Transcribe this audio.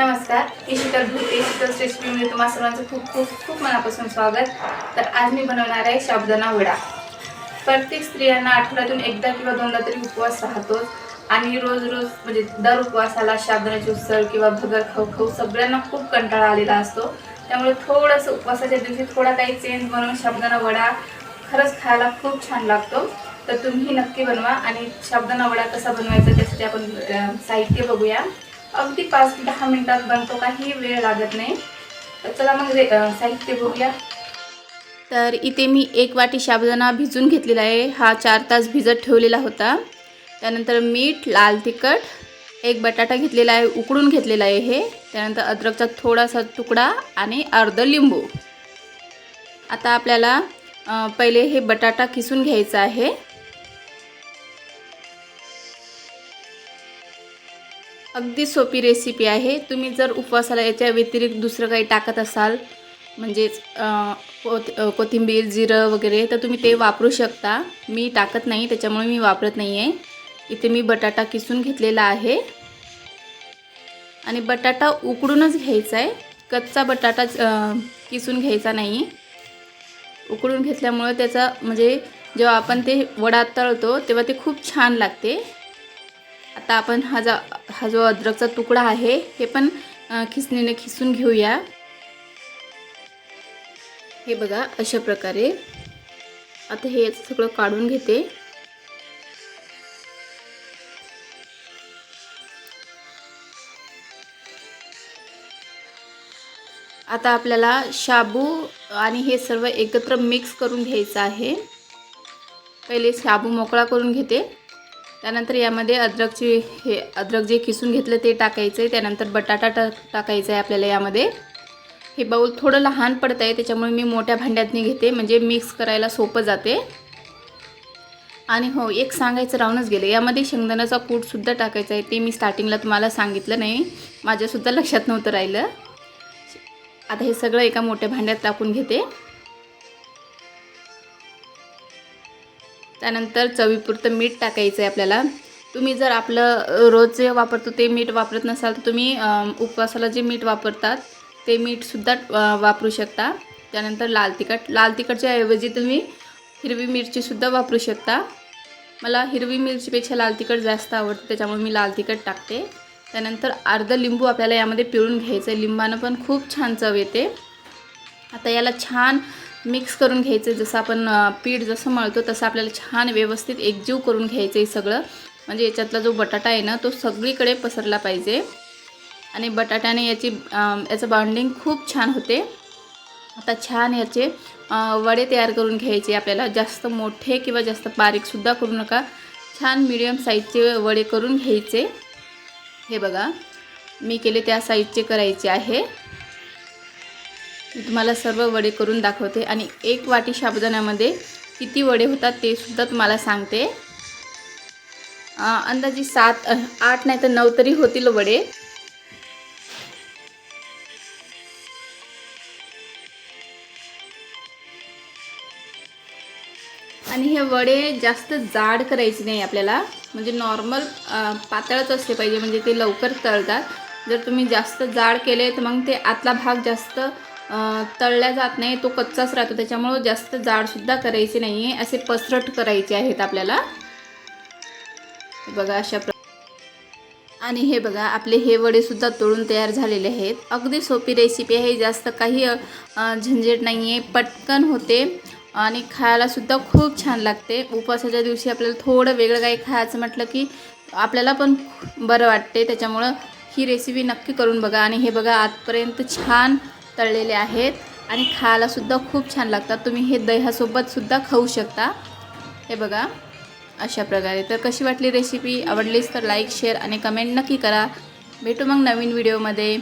नमस्कार मी शीतल भुते शीतल रेसिपीमध्ये तुम्हा सर्वांचं खूप खूप खूप मनापासून स्वागत. तर आज मी बनवणार आहे शाबदाना वडा. प्रत्येक स्त्रियांना आठवड्यातून एकदा किंवा दोनदा तरी उपवास राहतोच आणि रोज रोज म्हणजे दर उपवासाला शाबदाण्याची उसळ किंवा भगर खाऊ खाऊ सगळ्यांना खूप कंटाळा आलेला असतो. त्यामुळे थोडंसं उपवासाच्या दिवशी थोडा काही चेंज बनवून शाबदाना वडा खरंच खायला खूप छान लागतो. तर तुम्ही नक्की बनवा आणि साबुदाणा वडा कसा बनवायचा त्यासाठी आपण साहित्य बघूया. अगदी पाच दहा मिनिटात बनतो काही वेळ लागत नाही. तर चला मग रे- साहित्य बघूया. तर इथे मी एक वाटी शाबदाना भिजून घेतलेला आहे. हा चार तास भिजत ठेवलेला होता. त्यानंतर मीठ लाल तिखट एक बटाटा घेतलेला आहे उकडून घेतलेला आहे हे. त्यानंतर अद्रकचा थोडासा तुकडा आणि अर्ध लिंबू. आता आपल्याला पहिले हे बटाटा किसून घ्यायचा आहे. अगदी सोपी रेसिपी आहे. तुम्ही जर उपवासाला याच्या व्यतिरिक्त दुसरं काही टाकत असाल म्हणजेच कोथ कोथिंबीर जिरं वगैरे तर तुम्ही ते वापरू शकता. मी टाकत नाही त्याच्यामुळे मी वापरत नाही आहे इथे मी बटाटा किसून घेतलेला आहे. आणि बटाटा उकडूनच घ्यायचा आहे कच्चा बटाटा किसून घ्यायचा नाही. उकडून घेतल्यामुळं त्याचा म्हणजे जेव्हा आपण ते वडा तळतो तेव्हा ते खूप छान लागते. आता आपण हा जा हा जो अद्रकचा तुकडा आहे हे पण खिसणीने खिसून घेऊया. हे बघा अशा प्रकारे. आता हे सगळं काढून घेते. आता आपल्याला शाबू आणि हे सर्व एकत्र मिक्स करून घ्यायचं आहे. पहिले शाबू मोकळा करून घेते. त्यानंतर यामध्ये अद्रकची हे अद्रक जे किसून घेतलं ते टाकायचं आहे त्यानंतर बटाटा टा टाकायचा आहे आपल्याला यामध्ये. हे बाऊल थोडं लहान पडतं आहे त्याच्यामुळे मी मोठ्या भांड्यातनी घेते. म्हणजे मिक्स करायला सोपं जाते. आणि हो एक सांगायचं राहूनच गेलं. यामध्ये शेंगदाण्याचा कूटसुद्धा टाकायचा आहे ते मी स्टार्टिंगला तुम्हाला सांगितलं नाही. माझ्यासुद्धा लक्षात नव्हतं राहिलं. आता हे सगळं एका मोठ्या भांड्यात टाकून घेते. त्यानंतर चवीपुरतं मीठ टाकायचं आहे आपल्याला. तुम्ही जर आपलं रोज जे वापरतो ते मीठ वापरत नसाल तर तुम्ही उपवासाला जे मीठ वापरतात ते मीठसुद्धा वापरू शकता. त्यानंतर लाल तिखट लाल तिखटच्या ऐवजी तुम्ही हिरवी मिरचीसुद्धा वापरू शकता. मला हिरवी मिरचीपेक्षा लाल तिखट जास्त आवडतं त्याच्यामुळे मी लाल तिखट टाकते. त्यानंतर अर्धं लिंबू आपल्याला यामध्ये पिळून घ्यायचं आहे लिंबानं पण खूप छान चव येते. आता याला छान मिक्स करून घ्यायचं जसं आपण पीठ जसं मळतो तसं आपल्याला छान व्यवस्थित एकजीव करून घ्यायचं आहे सगळं. म्हणजे याच्यातला जो बटाटा आहे ना तो सगळीकडे पसरला पाहिजे. आणि बटाट्याने याची याचं बाउंडिंग खूप छान होते. आता छान याचे वडे तयार करून घ्यायचे आपल्याला. जास्त मोठे किंवा जास्त बारीकसुद्धा करू नका. छान मिडियम साईजचे वडे करून घ्यायचे. हे बघा मी केले त्या साईजचे करायचे आहे. मी तुम्हाला सर्व वडे करून दाखवते आणि एक वाटी साबुदाण्यामध्ये किती वडे होतात ते सुद्धा तुम्हाला सांगते. अंदाजे सात आठ नाही तर नऊ तरी होतील वडे. आणि हे वडे जास्त जाड करायचे नाही आपल्याला. म्हणजे नॉर्मल पातळच असले पाहिजे म्हणजे ते लवकर तळतात. जर तुम्ही जास्त जाड केले तर मग ते आतला भाग जास्त तळल्या जात नाही तो कच्चाच राहतो त्याच्यामुळं जास्त जाडसुद्धा करायचे नाही आहे असे पसरट करायचे आहेत आपल्याला. बघा अशा प्र आणि हे बघा आपले हे वडेसुद्धा तळून तयार झालेले आहेत. अगदी सोपी रेसिपी आहे जास्त काही झंझट नाही आहे पटकन होते आणि खायलासुद्धा खूप छान लागते. उपवासाच्या दिवशी आपल्याला थोडं वेगळं काही खायचं म्हटलं की आपल्याला पण बरं वाटते त्याच्यामुळं ही रेसिपी नक्की करून बघा. आणि हे बघा आजपर्यंत छान तळलेले आहेत आणि खायलासुद्धा खूप छान लागतात. तुम्ही हे दह्यासोबतसुद्धा खाऊ शकता. हे बघा अशा प्रकारे. तर कशी वाटली रेसिपी आवडलीच तर लाईक शेअर आणि कमेंट नक्की करा. भेटू मग नवीन व्हिडिओमध्ये